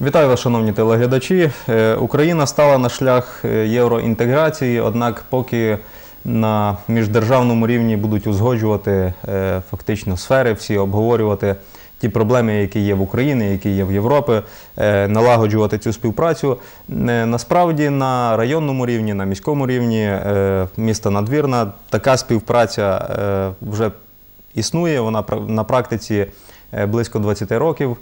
Вітаю вас, шановні телеглядачі. Е, Україна стала на шлях е, євроінтеграції, однак, поки на міждержавному рівні будуть узгоджувати е, фактично сфери, всі обговорювати ті проблеми, які є в Україні, які є в Європі, налагоджувати цю співпрацю. Насправді на районному рівні, на міському рівні міста Надвірна така співпраця вже існує. Вона на практиці близько 20 років.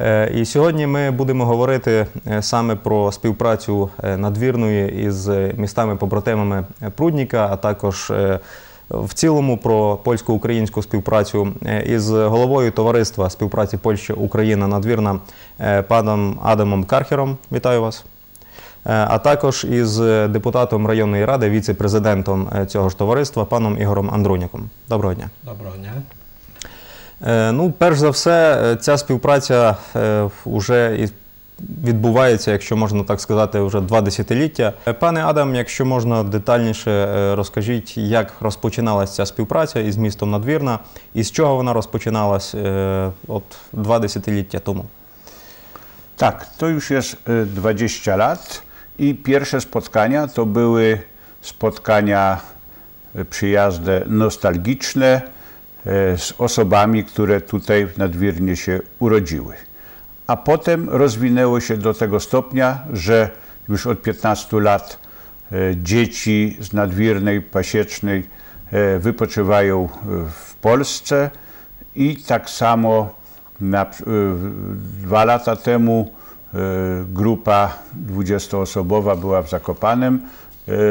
Е, І сьогодні ми будемо говорити е, саме про співпрацю е, надвірної із містами-побратимами Прудніка, а також в цілому про польсько-українську співпрацю із головою товариства співпраці Польща Україна Надвірна паном Адамом Кархером. Вітаю вас. А також із депутатом районної ради, віце-президентом цього ж товариства, паном Ігорем Андруняком. Доброго дня. Доброго дня. Е, Ну, перш за все, е, ця співпраця вже і відбувається, якщо можна так сказати, вже два десятиліття. Е, Пане Адам, якщо можна детальніше е, розкажіть, як розпочиналася ця співпраця із містом Надвірна і з чого вона розпочиналась е, от два десятиліття тому. Tak, to już jest y, 20 lat i pierwsze spotkania to były spotkania y, przyjazde nostalgiczne z osobami, które tutaj w Nadwirnie się urodziły. A potem rozwinęło się do tego stopnia, że już od 15 lat y, dzieci z Nadwirnej, Pasiecznej y, wypoczywają w Polsce i tak samo na, dwa lata temu grupa 20-osobowa była w Zakopanem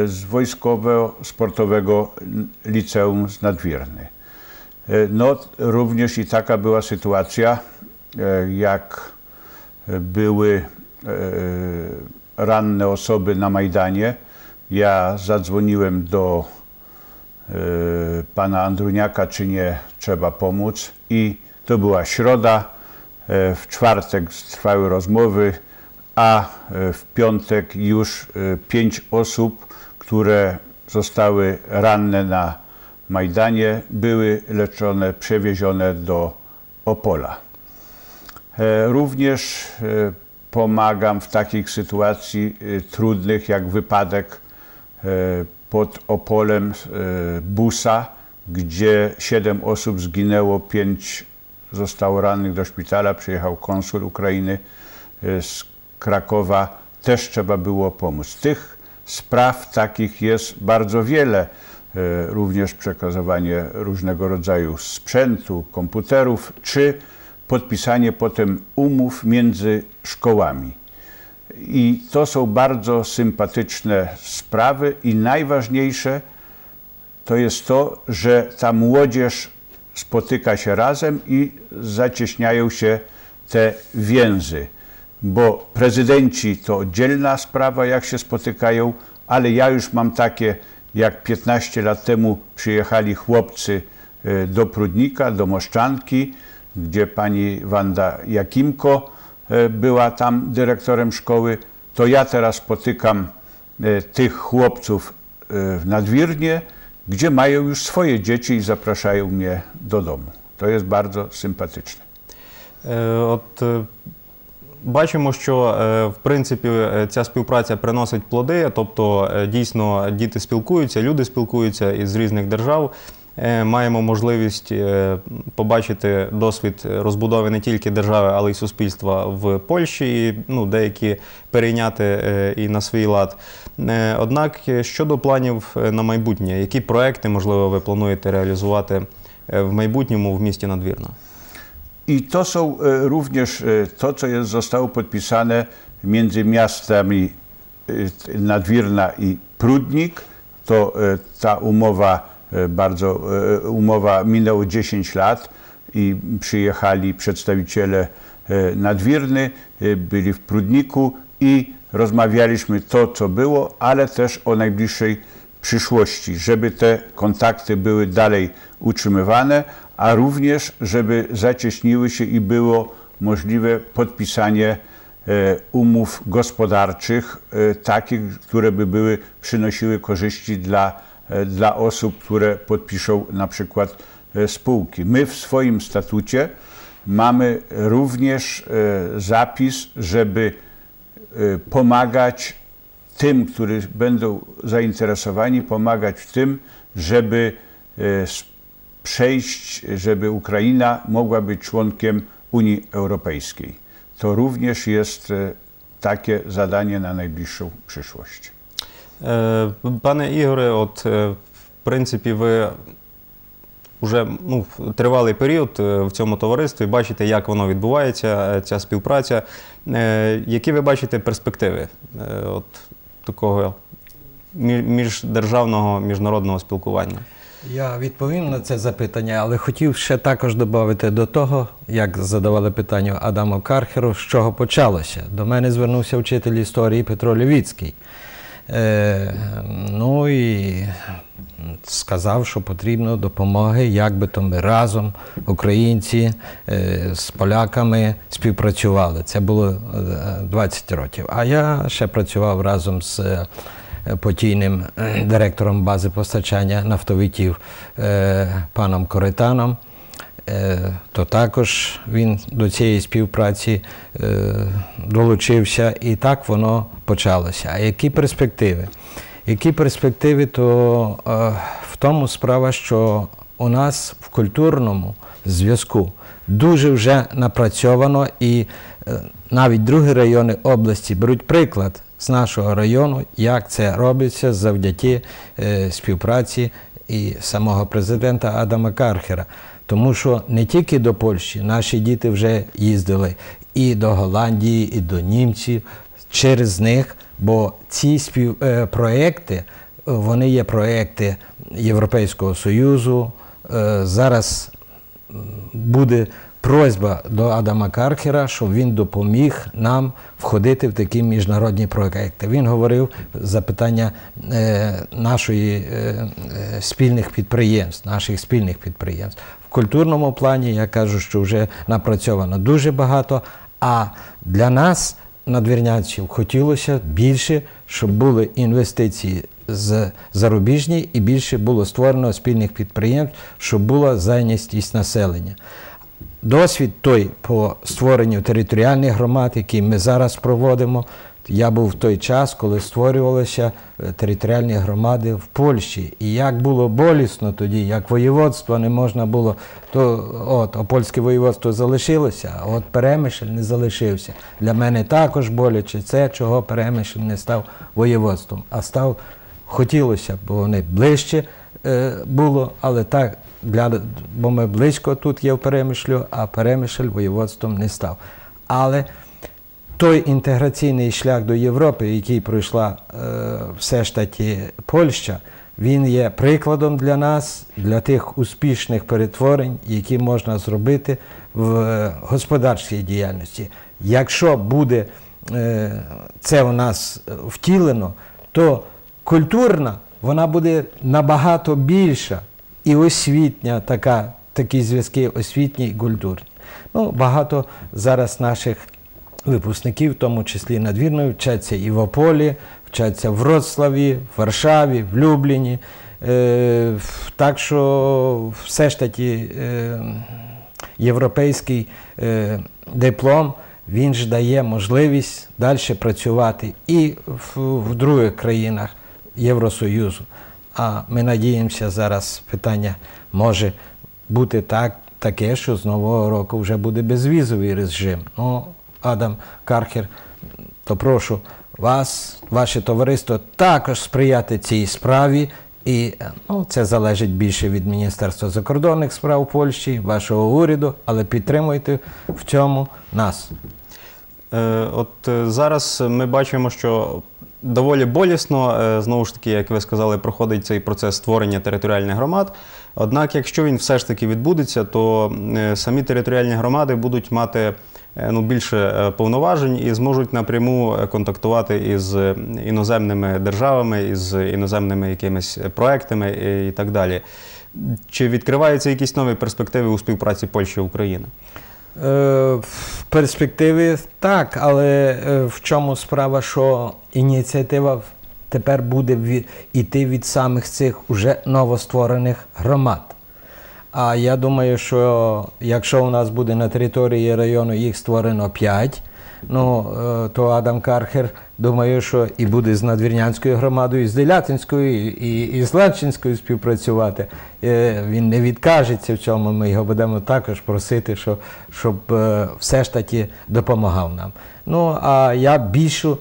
z Wojskowo-Sportowego Liceum z Nadwierny. Y, No, również i taka była sytuacja, y, jak były y, ranne osoby na Majdanie. Ja zadzwoniłem do pana Andruniaka, czy nie trzeba pomóc. I to była środa. W czwartek trwały rozmowy, a w piątek już pięć osób, które zostały ranne na Majdanie, były leczone, przewiezione do Opola. E, Również e, pomagam w takich sytuacji e, trudnych jak wypadek pod Opolem busa, gdzie siedem osób zginęło, pięć zostało rannych do szpitala. Przyjechał konsul Ukrainy z Krakowa. Też trzeba było pomóc. Tych spraw takich jest bardzo wiele. E, Również przekazywanie różnego rodzaju sprzętu, komputerów, czy podpisanie potem umów między szkołami. I to są bardzo sympatyczne sprawy i najważniejsze to jest to, że ta młodzież spotyka się razem i zacieśniają się te więzy. Bo prezydenci to oddzielna sprawa, jak się spotykają, ale ja już mam takie, jak 15 lat temu przyjechali chłopcy e, do Prudnika, do Moszczanki, gdzie pani Wanda Jakimko e, była tam dyrektorem szkoły, to ja teraz spotykam e, tych chłopców w Nadwirnie, gdzie mają już swoje dzieci i zapraszają mnie do domu. To jest bardzo sympatyczne. Od бачимо, що е, в принципі е, ця співпраця приносить плоди, тобто е, дійсно діти спілкуються, люди спілкуються із різних держав. Маємо можливість побачити досвід розбудови не тільки держави, але й суспільства в Польщі, і ну, деякі перейняти і на свій лад. Однак щодо планів на майбутнє, які проекти, можливо, ви плануєте реалізувати в майбутньому в місті Надвірна? I to są e, również e, to, co jest, zostało podpisane między miastami e, Nadwirna i Prudnik. To ta umowa bardzo, umowa minęło 10 lat i przyjechali przedstawiciele Nadwirny, byli w Prudniku i rozmawialiśmy to, co było, ale też o najbliższej przyszłości, żeby te kontakty były dalej utrzymywane, a również żeby zacieśniły się i było możliwe podpisanie e, umów gospodarczych, e, takich, które by były przynosiły korzyści dla, e, dla osób, które podpiszą na przykład spółki. My w swoim statucie mamy również zapis, żeby pomagać tym, którzy będą zainteresowani, pomagać w tym, żeby przejść, żeby Ukraina mogła być członkiem Unii Europejskiej. To również jest e, takie zadanie na najbliższą przyszłość. Пане Ігоре, от в принципі, ви вже ну, тривалий період е, в цьому товаристві, бачите, як воно відбувається, е, ця співпраця. Е, Які ви бачите перспективи от такого мі- міждержавного міжнародного спілкування? Я відповім на це запитання, але хотів ще також додати до того, як задавали питання Адаму Кархеру, з чого почалося. До мене звернувся вчитель історії Петро Левіцький. Е, ну і сказав, що потрібно допомоги, як би то ми разом, українці е, з поляками співпрацювали. Це було е, 20 років. А я ще працював разом з е, потійним е, директором бази постачання нафтовиків е, паном Коританом. Е, То також він до цієї співпраці е, долучився, і так воно почалося. А які перспективи? Які перспективи, то е, в тому справа, що у нас в культурному зв'язку дуже вже напрацьовано, і е, навіть другі райони області беруть приклад з нашого району, як це робиться завдяки е, співпраці і самого президента Адама Кархера. Тому що не тільки до Польщі наші діти вже їздили і до Голландії, і до німців через них, бо ці спів, е, проекти, вони є проекти Європейського Союзу. Е, зараз буде просьба до Адама Кархера, щоб він допоміг нам входити в такі міжнародні проекти. Він говорив за питання е, нашої е, е, спільних підприємств, наших спільних підприємств. В культурному плані я кажу, що вже напрацьовано дуже багато. А для нас, надвірнянців, хотілося більше, щоб були інвестиції з зарубіжні і більше було створено спільних підприємств, щоб була зайнятість населення. Досвід той по створенню територіальних громад, який ми зараз проводимо. Я був в той час, коли створювалися е, територіальні громади в Польщі. І як було болісно тоді, як воєводство не можна було, то от Опольське воєводство залишилося, а от Перемишль не залишився. Для мене також боляче це, чого Перемишль не став воєводством, а став хотілося, бо вони ближче було, але так, для, бо ми близько тут є в Перемишлю, а Перемишль воєводством не став. Але той інтеграційний шлях до Європи, який пройшла е, все ж таки Польща, він є прикладом для нас, для тих успішних перетворень, які можна зробити в е, господарській діяльності. Якщо буде е, це у нас е, втілено, то культурна вона буде набагато більша і освітня, така, такі зв'язки освітні і культурні. Ну, багато зараз наших випускників, в тому числі надвірної, вчаться і в Ополі, вчаться в Вроцлаві, в Варшаві, в Любліні. Е, так що все ж таки е, європейський е, диплом він ж дає можливість далі працювати і в, в других країнах Євросоюзу. А ми надіємося, зараз питання може бути так, таке, що з нового року вже буде безвізовий режим. Ну, Адам Кархер, то прошу вас, ваше товариство, також сприяти цій справі. І ну, це залежить більше від Міністерства закордонних справ Польщі, вашого уряду, але підтримуйте в цьому нас. Е, От е, зараз ми бачимо, що доволі болісно, е, знову ж таки, як ви сказали, проходить цей процес створення територіальних громад. Однак, якщо він все ж таки відбудеться, то е, самі територіальні громади будуть мати е, ну, більше повноважень і зможуть напряму контактувати із іноземними державами, із іноземними якимись проектами і так далі. Чи відкриваються якісь нові перспективи у співпраці Польщі і України? Е, В перспективі так, але е, в чому справа, що ініціатива тепер буде іти від самих цих уже новостворених громад. А я думаю, що якщо у нас буде на території району їх створено 5, ну, е, то Адам Кархер, думаю, що і буде з надвірнянською громадою, і з Делятинською, і, і з Ланчинською співпрацювати. Е, Він не відкажеться в цьому, ми його будемо також просити, що, щоб е, все ж таки допомагав нам. Ну, а я більшу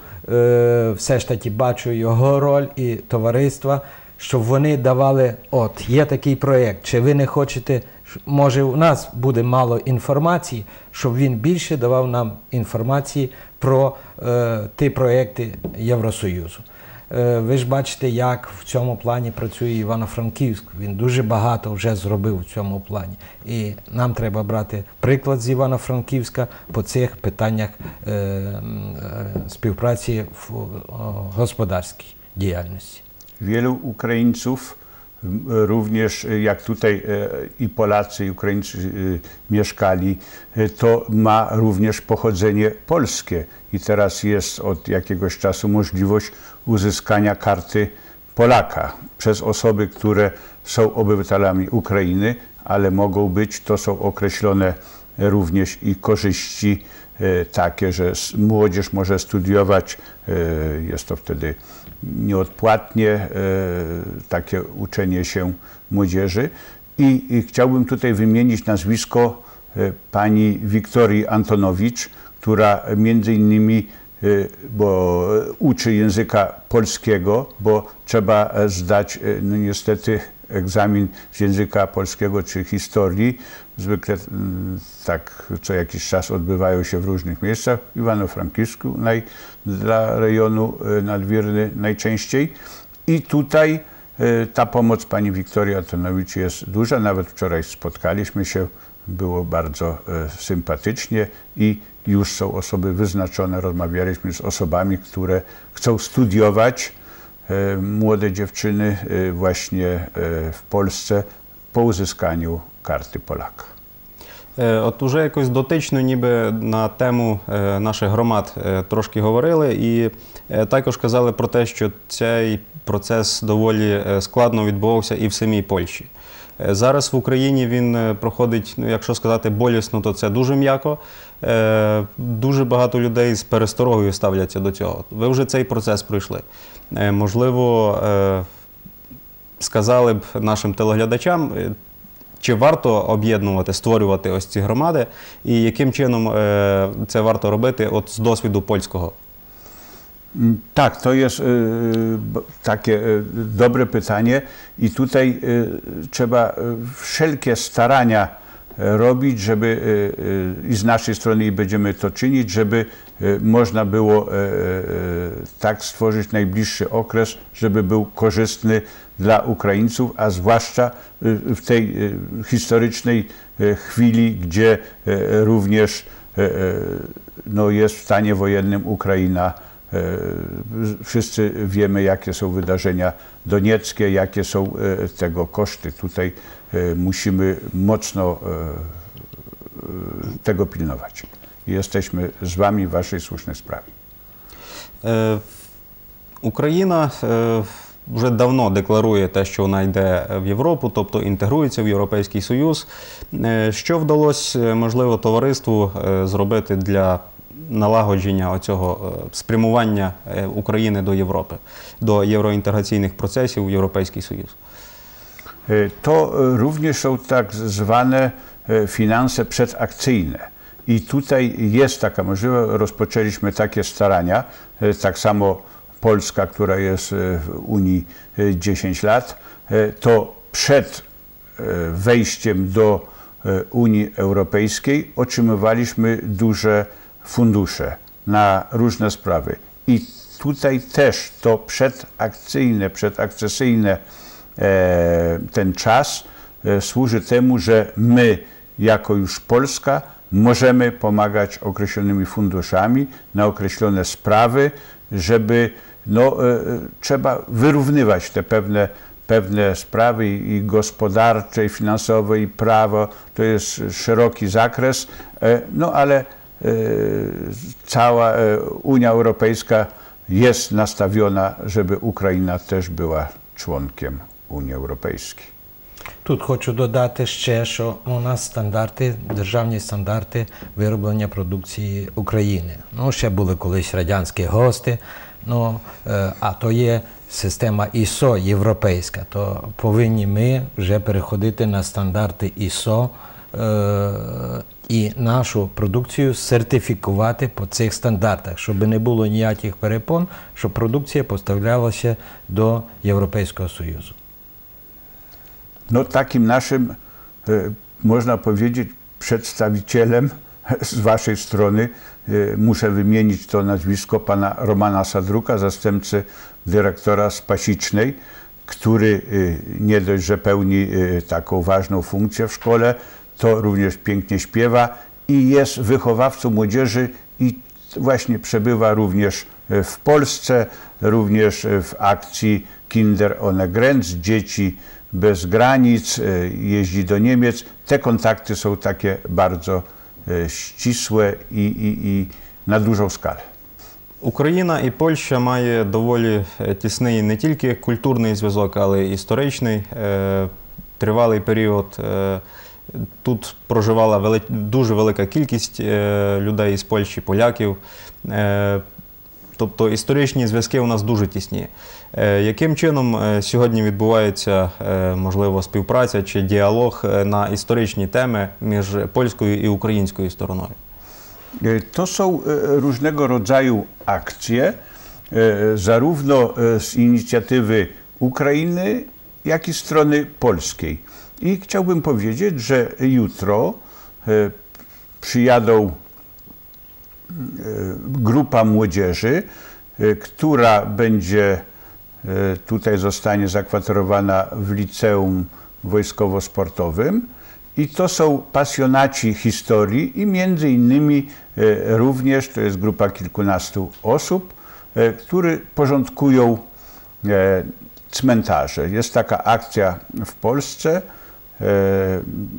все ж таки бачу його роль і товариства, щоб вони давали, от, є такий проєкт, чи ви не хочете, може у нас буде мало інформації, щоб він більше давав нам інформації про е, ті проєкти Євросоюзу. Е, ви ж бачите, як в цьому плані працює Івано-Франківськ. Він дуже багато вже зробив в цьому плані. І нам треба брати приклад з Івано-Франківська по цих питаннях е, е, співпраці в господарській діяльності. Wielu m, również jak tutaj e, i Polacy, i Ukraińcy e, mieszkali, e, to ma również pochodzenie polskie. I teraz jest od jakiegoś czasu możliwość uzyskania karty Polaka przez osoby, które są obywatelami Ukrainy, ale mogą być, to są określone również i korzyści takie, że młodzież może studiować, jest to wtedy nieodpłatnie, e, takie uczenie się młodzieży. I, I chciałbym tutaj wymienić nazwisko e, pani Wiktorii Antonowicz, która między innymi e, bo uczy języka polskiego, bo trzeba zdać no niestety egzamin z języka polskiego czy historii. Zwykle mm, tak co jakiś czas odbywają się w różnych miejscach, w Iwano-Frankivsku naj, dla rejonu e, nadwierny najczęściej. I tutaj e, ta pomoc pani Wiktorii Antonowicz jest duża. Nawet wczoraj spotkaliśmy się, było bardzo e, sympatycznie i już są osoby wyznaczone. Rozmawialiśmy z osobami, które chcą studiować, młode dziewczyny e, właśnie e, w Polsce po uzyskaniu karty Polaka. От уже якось дотично, ніби на тему е, наших громад е, трошки говорили, і е, також казали про те, що цей процес доволі складно відбувався і в самій Польщі. Е, Зараз в Україні він е, проходить, ну якщо сказати болісно, то це дуже м'яко. Е, Дуже багато людей з пересторогою ставляться до цього. Ви вже цей процес пройшли. Можливо, сказали б нашим телеглядачам, чи варто об'єднувати, створювати ось ці громади, і яким чином це варто робити от з досвіду польського? Mm, Tak, to jest e, b- takie e, dobre pytanie i tutaj trzeba wszelkie starania e, robić, żeby i z naszej strony i będziemy to czynić, żeby można było e, e, tak stworzyć najbliższy okres, żeby był korzystny dla Ukraińców, a zwłaszcza w tej historycznej chwili, gdzie również no, jest w stanie wojennym Ukraina. E, Wszyscy wiemy, jakie są wydarzenia donieckie, jakie są e, tego koszty. Tutaj e, musimy mocno e, e, tego pilnować. Jesteśmy z Wami w Waszej słusznej sprawie. Е, Україна е, вже давно декларує те, що вона йде в Європу, тобто інтегрується в Європейський Союз. Е, Що вдалося, е, можливо, товариству е, зробити для налагодження оцього е, спрямування е, України до Європи, до євроінтеграційних процесів в Європейський Союз? E, To e, również są tak zwane e, finanse przedakcyjne. I tutaj jest taka możliwość, rozpoczęliśmy takie starania, e, tak samo Polska, która jest e, w Unii e, 10 lat, e, to przed e, wejściem do e, Unii Europejskiej otrzymywaliśmy duże fundusze na różne sprawy. I tutaj też to przedakcyjne, przedakcesyjne e, ten czas e, służy temu, że my, jako już Polska, możemy pomagać określonymi funduszami na określone sprawy, żeby no, e, trzeba wyrównywać te pewne, pewne sprawy i, gospodarcze, i finansowe, i prawo. To jest szeroki zakres, no ale cała e, Unia Europejska jest nastawiona, żeby Ukraina też była członkiem Unii Europejskiej. Тут хочу додати ще, що у нас стандарти, державні стандарти вироблення продукції України. Ну, ще були колись радянські гости, ну, е, а то є система ISO європейська, то повинні ми вже переходити на стандарти ISO е, і нашу продукцію сертифікувати по цих стандартах, щоб не було ніяких перепон, щоб продукція поставлялася до Європейського Союзу. No takim naszym, e, można powiedzieć, przedstawicielem z waszej strony, e, muszę wymienić to nazwisko pana Romana Sadruka, zastępcy dyrektora Spasicznej, który e, nie dość, że pełni e, taką ważną funkcję w szkole, to również pięknie śpiewa i jest wychowawcą młodzieży i właśnie przebywa również e, w Polsce, również e, w akcji Kinder ohne Grenz, dzieci bez granic, e, jeździ do Niemiec. Te kontakty są takie bardzo e, ścisłe i, i, i na dużą skalę. Україна і Польща має доволі е, тісний не тільки культурний зв'язок, але й історичний. Е, Тривалий період е, тут проживала вели- дуже велика кількість е, людей з Польщі, поляків. Е, Тобто історичні зв'язки у нас дуже тісні. Е, Яким чином е, сьогодні відбувається, е, можливо, співпраця чи діалог е, на історичні теми між польською і українською стороною? To są e, różnego rodzaju akcje, e, zarówno e, z inicjatywy Ukrainy, jak i strony polskiej. I chciałbym powiedzieć, że jutro e, przyjadą e, grupa młodzieży, e, która będzie tutaj zostanie zakwaterowana w liceum wojskowo-sportowym. I to są pasjonaci historii i między innymi również, to jest grupa kilkunastu osób, e, którzy porządkują cmentarze. Jest taka akcja w Polsce,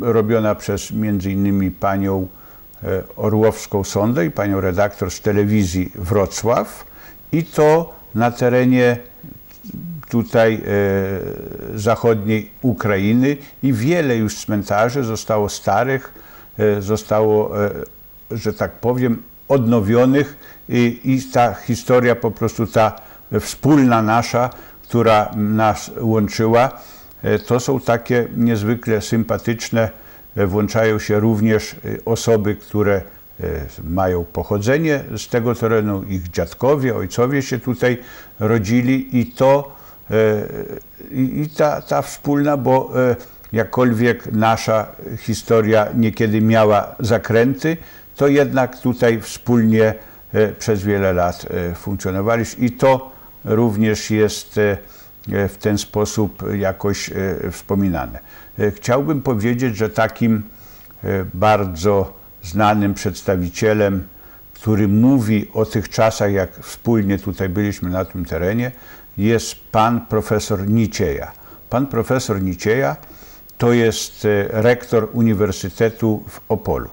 robiona przez między innymi panią e, Orłowską Sondę i panią redaktor z telewizji Wrocław. I to na terenie tutaj e, zachodniej Ukrainy. I wiele już cmentarzy zostało starych, e, zostało, e, że tak powiem, odnowionych. I, i ta historia po prostu ta wspólna nasza, która nas łączyła, e, to są takie niezwykle sympatyczne, e, włączają się również e, osoby, które e, mają pochodzenie z tego terenu, ich dziadkowie, ojcowie się tutaj rodzili i to E, I ta, ta wspólna, bo e, jakkolwiek nasza historia niekiedy miała zakręty, to jednak tutaj wspólnie e, przez wiele lat e, funkcjonowaliśmy. I to również jest e, e, w ten sposób jakoś e, wspominane. E, Chciałbym powiedzieć, że takim e, bardzo znanym przedstawicielem, który mówi o tych czasach, jak wspólnie tutaj byliśmy na tym terenie, jest pan profesor Nicieja. Pan profesor Nicieja to jest e, rektor Uniwersytetu w Opolu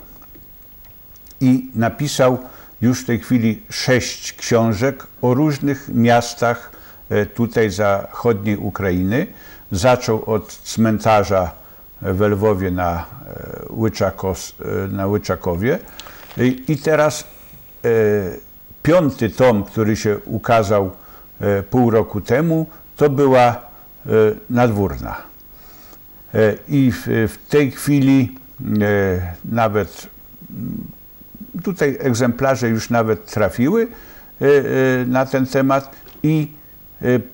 i napisał już w tej chwili sześć książek o różnych miastach e, tutaj zachodniej Ukrainy. Zaczął od cmentarza w Lwowie na, e, Łyczakos, e, na Łyczakowie I- teraz e, piąty tom, który się ukazał e, pół roku temu, to była e, nadwórna. E, I w, tej chwili e, nawet tutaj egzemplarze już nawet trafiły e, e, na ten temat i e,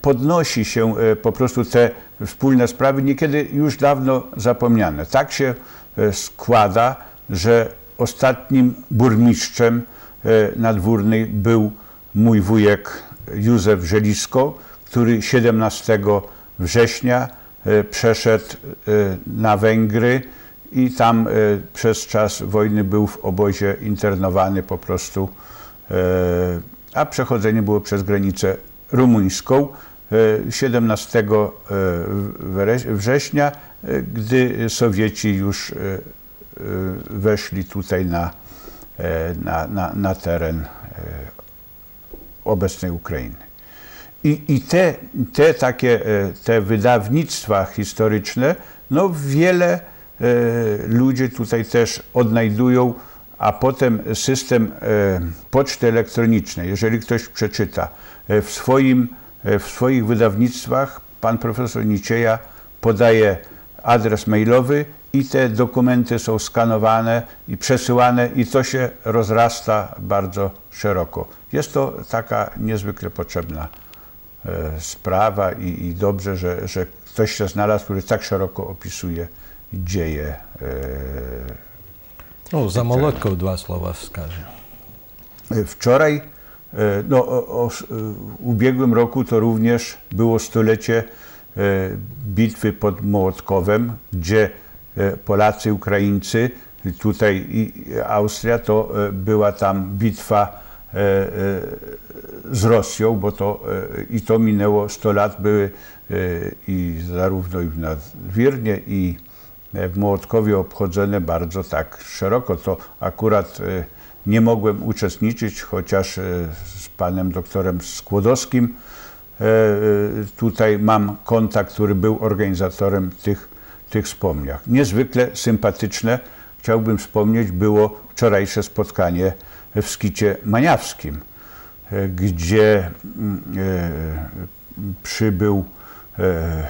podnosi się e, po prostu te wspólne sprawy, niekiedy już dawno zapomniane. Tak się e, składa, że ostatnim burmistrzem nadwórnej był mój wujek Józef Żelisko, który 17 września przeszedł na Węgry i tam przez czas wojny był w obozie internowany po prostu, a przechodzenie było przez granicę rumuńską. E, 17 e, wre- września, e, gdy Sowieci już e, e, weszli tutaj na, e, na, na, na teren e, obecnej Ukrainy. I, i te, te takie e, te wydawnictwa historyczne, no wiele e, ludzie tutaj też odnajdują, a potem system e, poczty elektronicznej. Jeżeli ktoś przeczyta e, w, swoim, e, w swoich wydawnictwach, pan profesor Nicieja podaje adres mailowy i te dokumenty są skanowane i przesyłane i to się rozrasta bardzo szeroko. Jest to taka niezwykle potrzebna sprawa i, i dobrze, że, że ktoś się znalazł, który tak szeroko opisuje dzieje. E, Ну, за молодкою два слова скаже. e, wczoraj, e, no, o, o, s- e, w ubiegłym roku to również było stulecie e, bitwy pod Mołotkowem, gdzie e, Polacy, Ukraińcy, tutaj i Austria, to e, była tam bitwa e, e, z Rosją, bo to e, i to minęło 100 lat, były e, i zarówno i w Nadwirnie i e, w Mołotkowie obchodzone bardzo tak szeroko. To akurat e, nie mogłem uczestniczyć, chociaż e, z panem doktorem Skłodowskim e, e, tutaj mam kontakt, który był organizatorem tych, tych wspomnień. Niezwykle sympatyczne, chciałbym wspomnieć, było wczorajsze spotkanie w Skicie Maniawskim, e, gdzie mm, e, przybył e,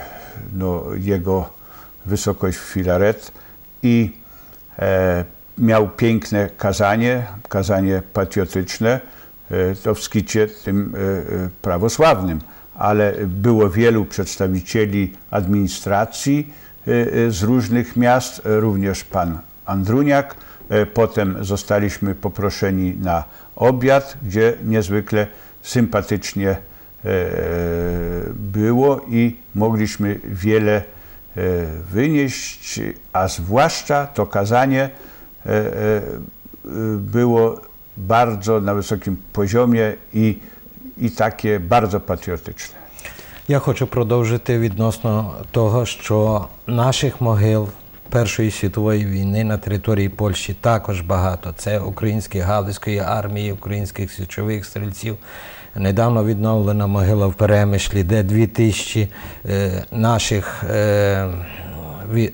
no, jego wysokość Filaret i e, miał piękne kazanie, kazanie patriotyczne, e, to w skicie tym e, e, prawosławnym, ale było wielu przedstawicieli administracji e, e, z różnych miast, również pan Andruniak. Potem zostaliśmy poproszeni na obiad, gdzie niezwykle sympatycznie było i mogliśmy wiele wynieść, a zwłaszcza to kazanie e, e, było bardzo na wysokim poziomie i, i takie bardzo patriotyczne. Я хочу продовжити відносно того, що наших могил Першої світової війни на території Польщі також багато. Це української Галицької армії, українських січових стрільців. Недавно відновлена могила в Перемишлі, де дві тисячі е, наших е,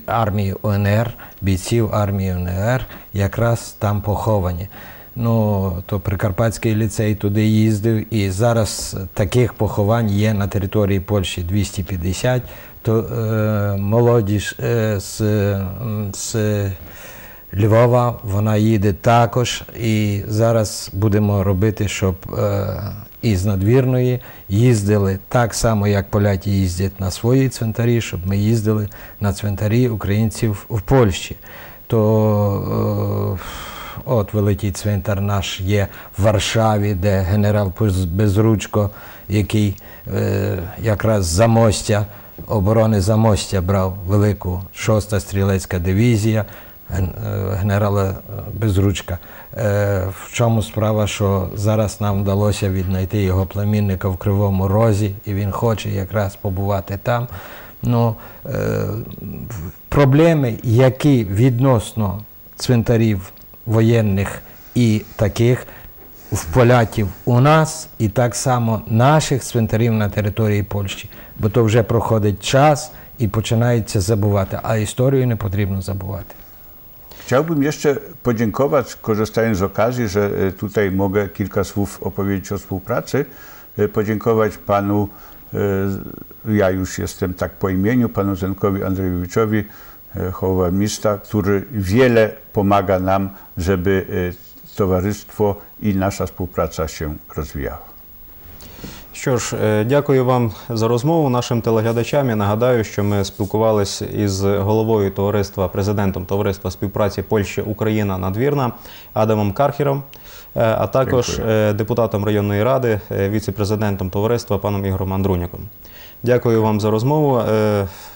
армії УНР, бійців армії УНР, якраз там поховані. Ну, то Прикарпатський ліцей туди їздив, і зараз таких поховань є на території Польщі 250. То е, молодіж е, з, з Львова, вона їде також. І зараз будемо робити, щоб е, із надвірної їздили так само, як поляки їздять на свої цвинтарі, щоб ми їздили на цвинтарі українців в Польщі. То е, От великий цвинтар наш є в Варшаві, де генерал Безручко, який е, якраз з замостя, оборони замостя брав велику 6-та стрілецька дивізія генерала е, Безручка. Е, в чому справа, що зараз нам вдалося віднайти його племінника в Кривому Розі, і він хоче якраз побувати там. Ну, е, проблеми, які відносно цвинтарів воєнних і таких в поляків у нас, і так само наших цвинтарів на території Польщі. Бо то вже проходить час і починається забувати, а історію не потрібно забувати. Chciałbym jeszcze podziękować, korzystając z okazji, że e, tutaj mogę kilka słów opowiedzieć o współpracy, e, podziękować panu, e, ja już jestem tak po imieniu, panu Zenkowi Andrzejowiczowi, e, hołowamista, który wiele pomaga nam, żeby towarzystwo i nasza współpraca się rozwijała. Що ж, е, дякую вам за розмову нашим телеглядачам. Я нагадаю, що ми спілкувалися із головою товариства, президентом товариства співпраці Польща Україна Надвірна Адамом Кархером, е, а також Дякую. е, депутатом районної ради, віце-президентом товариства паном Ігорем Андруняком. Дякую вам за розмову.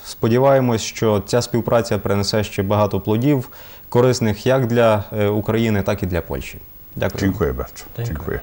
Сподіваємось, що ця співпраця принесе ще багато плодів, корисних як для України, так і для Польщі. Дякую. Dziękuję bardzo. Dziękuję. Dziękuję.